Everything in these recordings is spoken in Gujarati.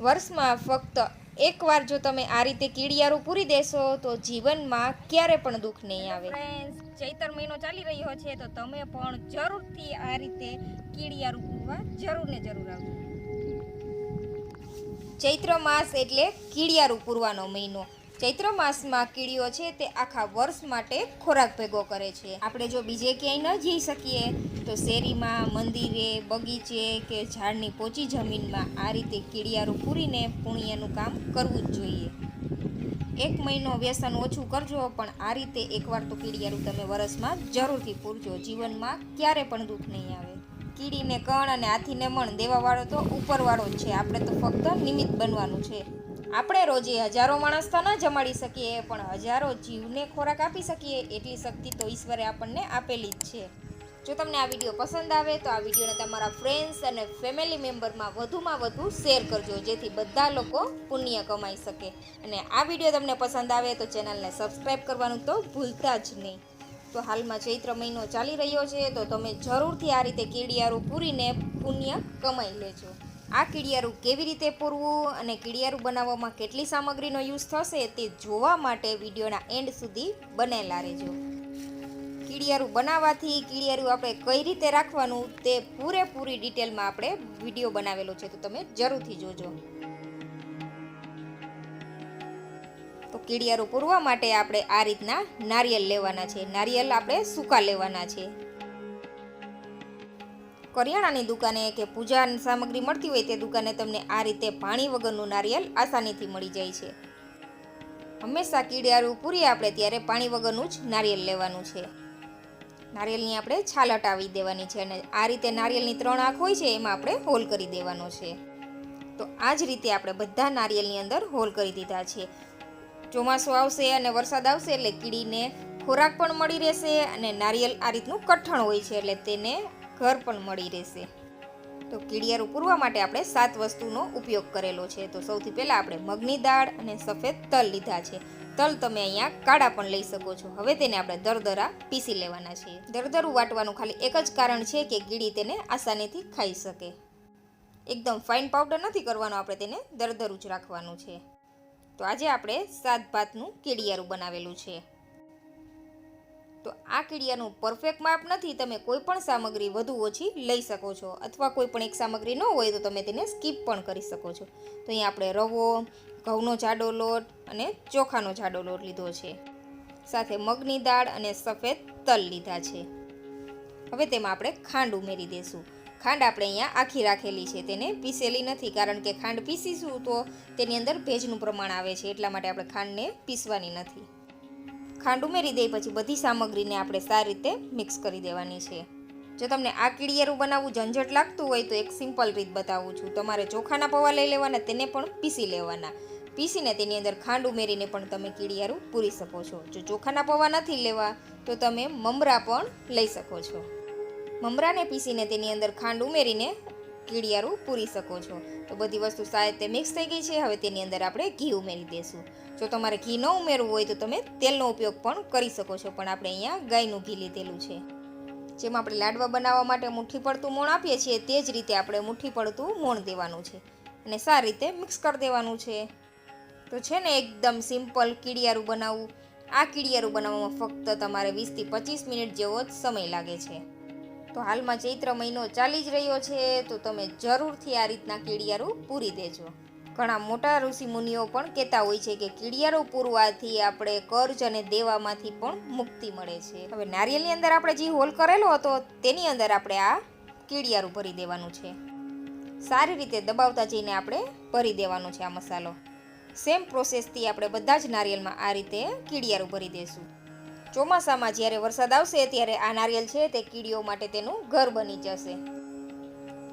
વર્ષમાં ફક્ત એકવાર જો તમે આ રીતે કીડિયારું પૂરી દેશો તો જીવનમાં ક્યારે પણ દુઃખ નહીં આવે. ચૈતર મહિનો ચાલી રહ્યો છે તો તમે પણ જરૂરથી આ રીતે કીડિયારું પૂરવા જરૂર ને જરૂર આવજો. ચૈત્ર માસ એટલે કીડિયારું પૂરવાનો મહિનો. ચૈત્ર માસમાં કીડીઓ છે તે આખા વર્ષ માટે ખોરાક ભેગો કરે છે. આપણે જો બીજે ક્યાંય ન જઈ શકીએ, તો શેરીમાં, મંદિરે, બગીચે કે ઝાડની પોચી જમીનમાં આ રીતે કીડિયારું પૂરીને પુણ્યનું કામ કરવું જ જોઈએ. એક મહિનો વ્યસન ઓછું કરજો, પણ આ રીતે એકવાર તો કીડિયારું તમે વરસમાં જરૂરથી પૂરજો. જીવનમાં ક્યારે પણ દુઃખ નહીં આવે. કીડીને કણ અને હાથીને મણ દેવાવાળો તો ઉપરવાળો જ છે. આપણે તો ફક્ત નિમિત્ત બનવાનું છે. આપણે રોજે હજારો માણસ તો ન જમાડી શકીએ, પણ હજારો જીવને ખોરાક આપી શકીએ એટલી શક્તિ તો ઈશ્વરે આપણને આપેલી જ છે. જો તમને આ વીડિયો પસંદ આવે તો આ વિડીયોને તમારા ફ્રેન્ડ્સ અને ફેમિલી મેમ્બરમાં વધુમાં વધુ શેર કરજો, જેથી બધા લોકો પુણ્ય કમાઈ શકે. અને આ વીડિયો તમને પસંદ આવે તો ચેનલને સબસ્ક્રાઈબ કરવાનું તો ભૂલતા જ નહીં. તો હાલમાં ચૈત્ર મહિનો ચાલી રહ્યો છે, તો તમે જરૂરથી આ રીતે કેડિયારો પૂરીને પુણ્ય કમાઈ લેજો. આ કીડિયારું કેવી રીતે પૂરવું અને કીડિયારું બનાવવામાં કેટલી સામગ્રીનો યુઝ થશે તે જોવા માટે વિડીયોના એન્ડ સુધી બનેલા રહેજો. કીડિયારું બનાવવાથી કીડિયારું આપણે કઈ રીતે રાખવાનું તે પૂરેપૂરી ડિટેલમાં આપણે વીડિયો બનાવેલો છે તો તમે જરૂરથી જોજો. તો કીડિયારું પૂરવા માટે આપણે આ રીતના નારિયેલ લેવાના છે. નારિયેલ આપણે સૂકા લેવાના છે. કરિયાણાની દુકાને કે પૂજા સામગ્રી મળતી હોય તે દુકાને તમને આ રીતે પાણી વગરનું નારિયેલ આસાનીથી મળી જાય છે. હંમેશા કીડિયારું પૂરીએ આપણે ત્યારે પાણી વગરનું જ નારિયેલ લેવાનું છે. નારિયેલની આપણે છાલ હટાવી દેવાની છે અને આ રીતે નારિયેલની ત્રણ આંખ હોય છે એમાં આપણે હોલ કરી દેવાનો છે. તો આ જ રીતે આપણે બધા નારિયેલની અંદર હોલ કરી દીધા છે. ચોમાસું આવશે અને વરસાદ આવશે એટલે કીડીને ખોરાક પણ મળી રહેશે અને નારિયેલ આ રીતનું કઠણ હોય છે એટલે તેને ઘર પણ મળી રહેશે. તો કીડિયારું પૂરવા માટે આપણે સાત વસ્તુનો ઉપયોગ કરેલો છે. તો સૌથી પહેલાં આપણે મગની દાળ અને સફેદ તલ લીધા છે. તલ તમે અહીંયા કાળા પણ લઈ શકો છો. હવે તેને આપણે દરદરા પીસી લેવાના છે. દરદરું વાટવાનું ખાલી એક જ કારણ છે કે કીડી તેને આસાનીથી ખાઈ શકે. એકદમ ફાઇન પાવડર નથી કરવાનો, આપણે તેને દરદરું જ રાખવાનું છે. તો આજે આપણે સાત ભાતનું કીડિયારું બનાવેલું છે. તો આ કીડિયાનું પરફેક્ટ માપ નથી, તમે કોઈ પણ સામગ્રી વધુ ઓછી લઈ શકો છો. અથવા કોઈ પણ એક સામગ્રી ન હોય તો તમે તેને સ્કીપ પણ કરી શકો છો. તો અહીંયા આપણે રવો, ઘઉંનો જાડો લોટ અને ચોખાનો જાડો લોટ લીધો છે. સાથે મગની દાળ અને સફેદ તલ લીધા છે. હવે તેમાં આપણે ખાંડ ઉમેરી દઈશું. ખાંડ આપણે અહીંયા આખી રાખેલી છે, તેને પીસેલી નથી, કારણ કે ખાંડ પીસીશું તો તેની અંદર ભેજનું પ્રમાણ આવે છે, એટલા માટે આપણે ખાંડને પીસવાની નથી. ખાંડ ઉમેરી દઈ પછી બધી સામગ્રીને આપણે સારી રીતે મિક્સ કરી દેવાની છે. જો તમને આ કીડિયારું બનાવવું ઝંઝટ લાગતું હોય તો એક સિમ્પલ રીત બતાવું છું. તમારે ચોખાના પૌવા લઈ લેવાના, તેને પણ પીસી લેવાના. પીસીને તેની અંદર ખાંડ ઉમેરીને પણ તમે કીડિયારું પૂરી શકો છો. જો ચોખાના પૌવા નથી લેવા, તો તમે મમરા પણ લઈ શકો છો. મમરાને પીસીને તેની અંદર ખાંડ ઉમેરીને કીડિયારું પૂરી શકો છો. તો બધી વસ્તુ સારી રીતે મિક્સ થઈ ગઈ છે. હવે તેની અંદર આપણે ઘી ઉમેરી દઈશું. જો તમારે ઘી ન ઉમેરવું હોય તો તમે તેલનો ઉપયોગ પણ કરી શકો છો. પણ આપણે અહીંયા ગાયનું ઘી લીધેલું છે. જેમાં આપણે લાડવા બનાવવા માટે મુઠ્ઠી પડતું મોણ આપીએ છીએ તે જ રીતે આપણે મુઠ્ઠી પડતું મોણ દેવાનું છે. અને સારી રીતે મિક્સ કરી દેવાનું છે. તો છે ને એકદમ સિમ્પલ કીડિયારું બનાવવું. આ કીડિયારું બનાવવામાં ફક્ત તમારે વીસથી પચીસ મિનિટ જેવો જ સમય લાગે છે. તો હાલમાં ચૈત્ર મહિનો ચાલી જ રહ્યો છે, તો તમે જરૂરથી આ રીતના કીડિયારું પૂરી દેજો. ઘણા મોટા ઋષિ મુનિઓ પણ કહેતા હોય છે કે કીડિયારો પૂરવાથી આપણે કર્જ અને દેવામાંથી પણ મુક્તિ મળે છે. હવે નારિયેલની અંદર આપણે જે હોલ કરેલો હતો, તેની અંદર આપણે આ કીડિયારું ભરી દેવાનું છે. સારી રીતે દબાવતા જઈને આપણે ભરી દેવાનો છે આ મસાલો. સેમ પ્રોસેસથી આપણે બધા જ નારિયેલમાં આ રીતે કીડિયારું ભરી દઈશું ચોમાસામાં જ્યારે વરસાદ આવશે ત્યારે આ નારિયેલ છે તે કીડીઓ માટે તેનું ઘર બની જશે.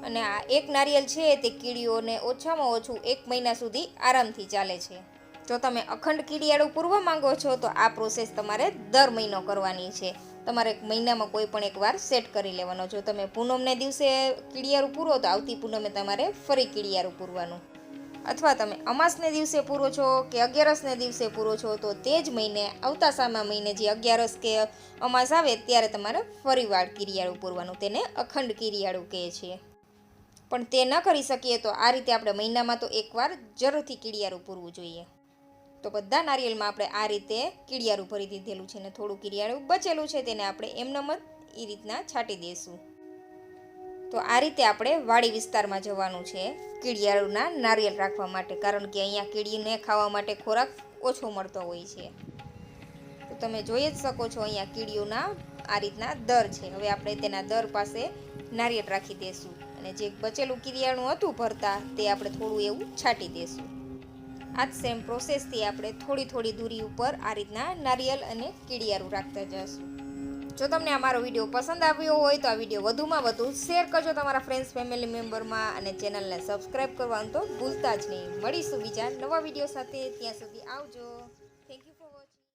અને આ એક નારિયેલ છે તે કીડીઓને ઓછામાં ઓછું એક મહિના સુધી આરામથી ચાલે છે. જો તમે અખંડ કીડિયાળું પૂરવા માંગો છો, તો આ પ્રોસેસ તમારે દર મહિનો કરવાની છે. તમારે એક મહિનામાં કોઈ પણ એકવાર સેટ કરી લેવાનો. જો તમે પૂનમને દિવસે કીડિયારું પૂરો, તો આવતી પૂનમે તમારે ફરી કીડિયારું પૂરવાનું. અથવા તમે અમાસને દિવસે પૂરો છો કે અગિયારસને દિવસે પૂરો છો, તો તે જ મહિને, આવતા સામા મહિને જે અગિયારસ કે અમાસ આવે, ત્યારે તમારે ફરી વાર કીરિયાળું પૂરવાનું, તેને અખંડ કિરિયાળું કહે છે. પણ તે ન કરી શકીએ, તો આ રીતે આપણે મહિનામાં તો એકવાર જરૂરથી કીડિયારું પૂરવું જોઈએ. તો બધા નારિયેળમાં આપણે આ રીતે કીડિયારું ભરી દીધેલું છે ને થોડું કીડિયારું બચેલું છે, તેને આપણે એમનેમ જ એ રીતના છાંટી દઈશું. તો આ રીતે આપણે વાડી વિસ્તારમાં જવાનું છે કીડિયાળુના નારિયેળ રાખવા માટે, કારણ કે અહીંયા કીડીને ખાવા માટે ખોરાક ઓછો મળતો હોય છે. તો તમે જોઈ જ શકો છો અહીંયા કીડીઓના આ રીતના દર છે. હવે આપણે તેના દર પાસે નારિયેળ રાખી દઈશું અને જે બચેલું કીડિયાળું હતું ભરતા તે આપણે થોડું એવું છાંટી દઈશું આ જ સેમ પ્રોસેસથી આપણે થોડી થોડી દૂરી ઉપર આ રીતના નારિયેળ અને કીડિયારું રાખતા જઈશું જો તમને અમારો વીડિયો પસંદ આવ્યો હોય તો આ વીડિયો વધુમાં વધુ શેર કરજો તમારા ફ્રેન્ડ્સ ફેમિલી મેમ્બરમાં અને ચેનલને સબસ્ક્રાઈબ કરવાનું તો ભૂલતા જ નહીં. મળીશું બીજા નવા વીડિયો સાથે. ત્યાં સુધી આવજો.